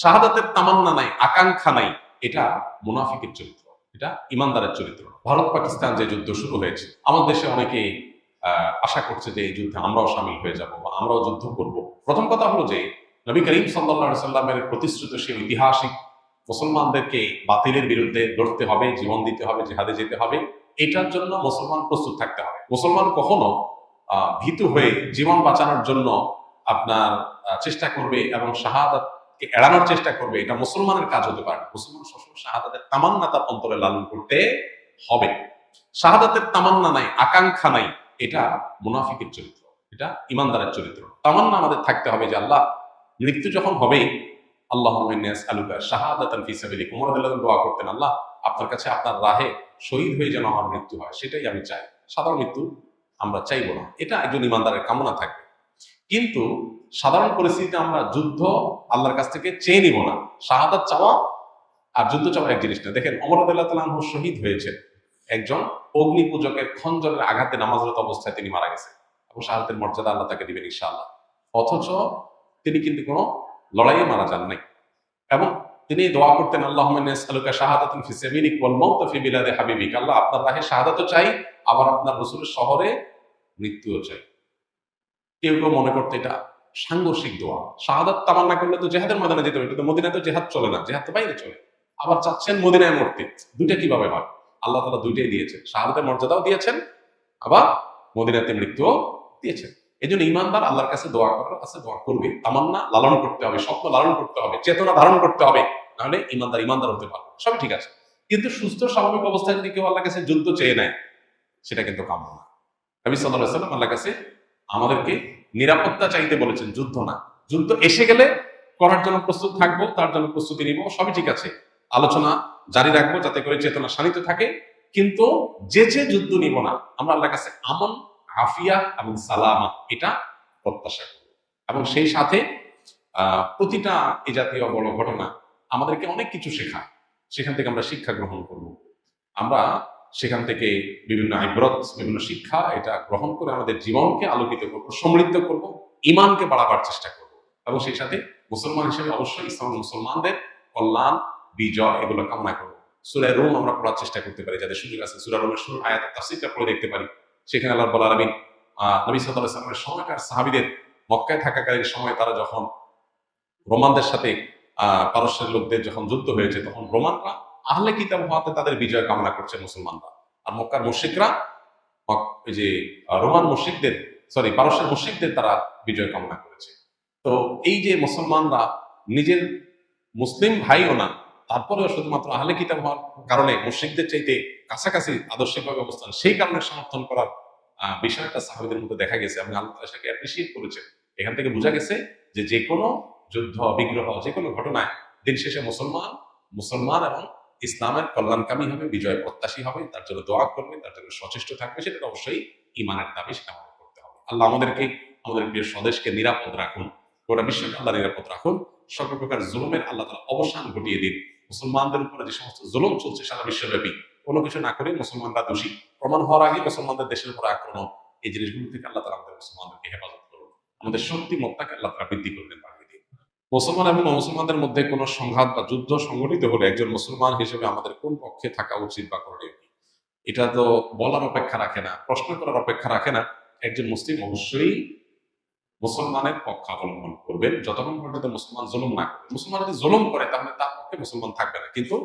শাহাদাতের তামান্না নাই, আকাঙ্ক্ষা নাই, এটা মুনাফিকের চরিত্র, এটা ইমানদারের চরিত্র। ভারত পাকিস্তান যে যুদ্ধ শুরু হয়েছে, আমাদের দেশে অনেকে আশা করছে যে এই যুদ্ধে আমরাও সামিল হয়ে যাব বা আমরাও যুদ্ধ করব। প্রথম কথা হলো যে, নবী করিম সাল্লা সাল্লামের প্রতিশ্রুত সেই ঐতিহাসিক মুসলমানদেরকে বাতিলের বিরুদ্ধে লড়তে হবে, জীবন দিতে হবে, জেহাদে যেতে হবে, এটার জন্য মুসলমান প্রস্তুত থাকতে হবে। মুসলমান কখনো ভীতু হয়ে জীবন বাঁচানোর জন্য আপনার চেষ্টা করবে এবং শাহাদাতকে এড়ানোর চেষ্টা করবে, এটা মুসলমানের কাজ হতে পারে। মুসলমান সবসময় শাহাদাতের তামান্না তার অন্তরে লালন করতে হবে। শাহাদাতের তামান্না নাই, আকাঙ্ক্ষা নাই, এটা মুনাফিকের চরিত্র, এটা ইমানদারের চরিত্র। তামান্না আমাদের থাকতে হবে যে আল্লাহ, মৃত্যু যখন হবে আল্লাহ আলুকা শাহাদাতান ফি সাবিলিক। উমর দোয়া করতেন, আল্লাহ, আপনার কাছে আপনার রাহে শহীদ হয়ে যেন আমার মৃত্যু হয়, সেটাই আমি চাই। সাধারণ মৃত্যু আমরা চাইব না। এটা একজন ইমানদারের কামনা থাকবে। কিন্তু সাধারণ পরিস্থিতিতে আমরা যুদ্ধ আল্লাহর কাছ থেকে চেয়ে নিব না। শাহাদাত চাওয়া আর যুদ্ধ চাওয়া এক জিনিস না। দেখেন অমর আদাল্লাহ তালাহ শহীদ হয়েছে একজন অগ্নি পূজকের খঞ্জরের আঘাতে নামাজরত অবস্থায় তিনি মারা গেছেন। এবং শাহাদাতের মর্যাদা আল্লাহ তাকে দিবেন ইনশাআল্লাহ। অথচ তিনি কিন্তু কোনো লড়াইয়ে মারা যান নাই। এবং তিনি দোয়া করতেন আল্লাহ আলুকা আল্লাহ আপনার রাহে শাহাদাতও চাই, আবার আপনার রসুলের শহরে মৃত্যুও চাই। কেউ কেউ মনে করতে এটা সাংঘর্ষিক দোয়া। শাহাদাত তামান্না করলে তো জেহাদের ময়দানে যেতে হবে, কিন্তু মদিনায় তো জেহাদ চলে না, জেহাদ তো বাইরে চলে। আবার চাচ্ছেন মদিনায় মরতে, দুইটা কীভাবে হয়? আল্লাহ তালা দুইটাই দিয়েছেন, শাহাদাতের মর্যাদাও দিয়েছেন, আবার মদিনাতে মৃত্যুও দিয়েছেন। এই জন্য ইমানদার আল্লাহর কাছে দোয়া করার কাছে দোয়া করবে। তামান্না লালন করতে হবে, স্বপ্ন লালন করতে হবে, চেতনা ধারণ করতে হবে, নাহলে ইমানদার ইমানদার হতে পারবে। সব ঠিক আছে। কিন্তু সুস্থ, স্বাভাবিক অবস্থায় যদি কেউ আল্লাহর কাছে যুদ্ধ চেয়ে নেয়, সেটা কিন্তু কাম্য না। নবী সাল্লাহ সাল্লাম আল্লাহর কাছে আমাদেরকে নিরাপত্তা চাইতে বলেছেন, যুদ্ধ না। যুদ্ধ এসে গেলে করার জন্য প্রস্তুত থাকব, তার জন্য প্রস্তুতি নিব, সবই ঠিক আছে। আলোচনা জারি রাখব যাতে করে চেতনা শানিত থাকে, কিন্তু যে যে যুদ্ধ নিব না, আমরা আল্লাহর কাছে আমন আফিয়া এবং সালামা এটা প্রত্যাশা এবং সেই সাথে প্রতিটা এ জাতীয় বড় ঘটনা আমাদেরকে অনেক কিছু শেখায়। সেখান থেকে আমরা শিক্ষা গ্রহণ করব। আমরা সেখান থেকে বিভিন্ন আইব্রত বিভিন্ন শিক্ষা এটা গ্রহণ করে আমাদের জীবনকে আলোকিত করব, সমৃদ্ধ করব ইমানকে বাড়াবার চেষ্টা করব। এবং সেই সাথে মুসলমান হিসেবে অবশ্যই ইসলাম মুসলমানদের কল্যাণ, বিজয় এগুলো কামনা করব। সুরায় রোম আমরা পড়ার চেষ্টা করতে পারি, যাদের সুযোগ আছে সুরা রোমের শুরু আয়াত পড়ে দেখতে পারি। সেখানে আল্লাহ বলা আলমিন নবী সাল্লাহ সাল্লামের সময়কার সাহাবিদের মক্কায় থাকাকালীন সময় তারা যখন রোমানদের সাথে, আহ, পারস্যের লোকদের যখন যুদ্ধ হয়েছে, তখন রোমানরা আহলে কিতাব হওয়াতে তাদের বিজয় কামনা করছে মুসলমানরা। আর মক্কার মুশিকরা যে রোমান মুশিকদের সরি পারস্যের মুশিকদের তারা বিজয় কামনা করেছে। তো এই যে মুসলমানরা নিজের মুসলিম ভাইও না, তারপরেও শুধুমাত্র আহলে কিতাব হওয়ার কারণে মুশিকদের চাইতে কাছাকাছি আদর্শিকভাবে অবস্থান, সেই কারণে সমর্থন করার বিষয়টা সাহাবিদের মধ্যে দেখা গেছে। আমি আল্লাহ সেটাকে অ্যাপ্রিসিয়েট করেছেন এখান থেকে বোঝা গেছে যে যে কোনো যুদ্ধ, বিগ্রহ যে কোনো ঘটনায় দিন শেষে মুসলমান মুসলমান এবং ইসলামের কল্যাণকামী হবে, বিজয় প্রত্যাশী হবে, তার জন্য দোয়া করবে, তার জন্য সচেষ্ট থাকবে, সেটা অবশ্যই ইমানের দাবি, সেটা আমাদের করতে হবে। আল্লাহ আমাদেরকে, আমাদের প্রিয় স্বদেশকে নিরাপদ রাখুন, গোটা বিশ্বকে আল্লাহ নিরাপদ রাখুন। সকল প্রকার জুলুমের আল্লাহ তালা অবসান ঘটিয়ে দিন। মুসলমানদের উপরে যে সমস্ত জুলুম চলছে সারা বিশ্বব্যাপী, কোনো কিছু না করে মুসলমানরা দোষী। প্রমাণ হওয়ার আগে মুসলমানদের দেশের উপর আক্রমণ, এই জিনিসগুলো থেকে আল্লাহ তালা আমাদের মুসলমানদেরকে হেফাজত করুন। আমাদের শক্তি মত্তাকে আল্লাহ তালা বৃদ্ধি বাড়িয়ে দিন। মুসলমান এবং মুসলমানদের মধ্যে কোনো সংঘাত বা যুদ্ধ সংঘটিত হলে একজন মুসলমান হিসেবে আমাদের কোন পক্ষে থাকা উচিত বা করণীয় এটা তো বলার অপেক্ষা রাখে না, প্রশ্ন করার অপেক্ষা রাখে না। একজন মুসলিম অবশ্যই মুসলমানের পক্ষ অবলম্বন করবেন যতক্ষণ পর্যন্ত মুসলমান জুলুম না করে। মুসলমান যদি জুলুম করে, তাহলে তার পক্ষে মুসলমান থাকবে না। কিন্তু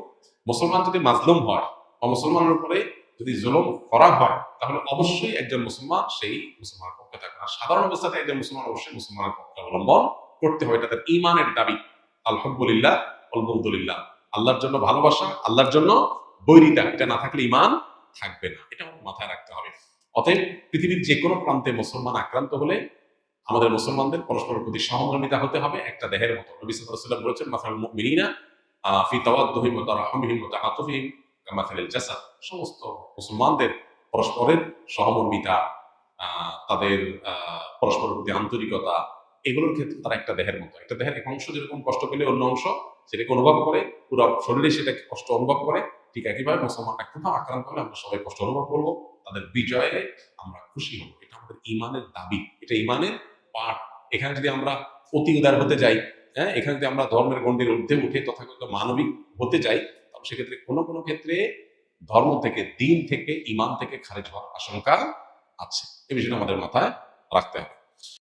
মুসলমান যদি মাজলুম হয় বা মুসলমানের উপরে যদি জুলুম করা হয়, তাহলে অবশ্যই একজন মুসলমান সেই মুসলমানের পক্ষে থাকবে না। সাধারণ অবস্থাতে একজন মুসলমান অবশ্যই মুসলমানের পক্ষে অবলম্বন করতে হয়, এটা ইমানের দাবি। আলহামদুলিল্লাহ আলহামদুলিল্লাহ। আল্লাহর জন্য ভালোবাসা, আল্লাহর জন্য বৈরিতা, এটা না থাকলে ইমান থাকবে না। এটা মাথায় রাখতে হবে। অতএব পৃথিবীর যে কোনো প্রান্তে মুসলমান আক্রান্ত হলে আমাদের মুসলমানদের পরস্পরের প্রতি সহমর্মিতা হতে হবে একটা দেহের মতো। নবী বলেছেন, মাসাল মুমিনিনা সমস্ত মুসলমানদের পরস্পরের সহমর্মিতা তাদের পরস্পরের প্রতি আন্তরিকতা এগুলোর ক্ষেত্রে তারা একটা দেহের মতো। একটা দেহের এক অংশ যেরকম কষ্ট পেলে অন্য অংশ সেটাকে অনুভব করে, পুরো শরীরে সেটা কষ্ট অনুভব করে, ঠিক একইভাবে মুসলমানরা কোথাও আক্রান্ত হলে আমরা সবাই কষ্ট অনুভব করব, তাদের বিজয়ে আমরা খুশি হব। এটা আমাদের ইমানের দাবি। এটা ইমানের পাঠ। এখানে যদি আমরা অতি উদার হতে যাই হ্যাঁ এখানে যদি আমরা ধর্মের গণ্ডির ঊর্ধ্বে উঠে তথাকথিত মানবিক হতে চাই তাহলে সেক্ষেত্রে কোনো কোনো ক্ষেত্রে ধর্ম থেকে, দিন থেকে, ইমান থেকে খারিজ হওয়ার আশঙ্কা আছে। এ বিষয়টা আমাদের মাথায় রাখতে হবে।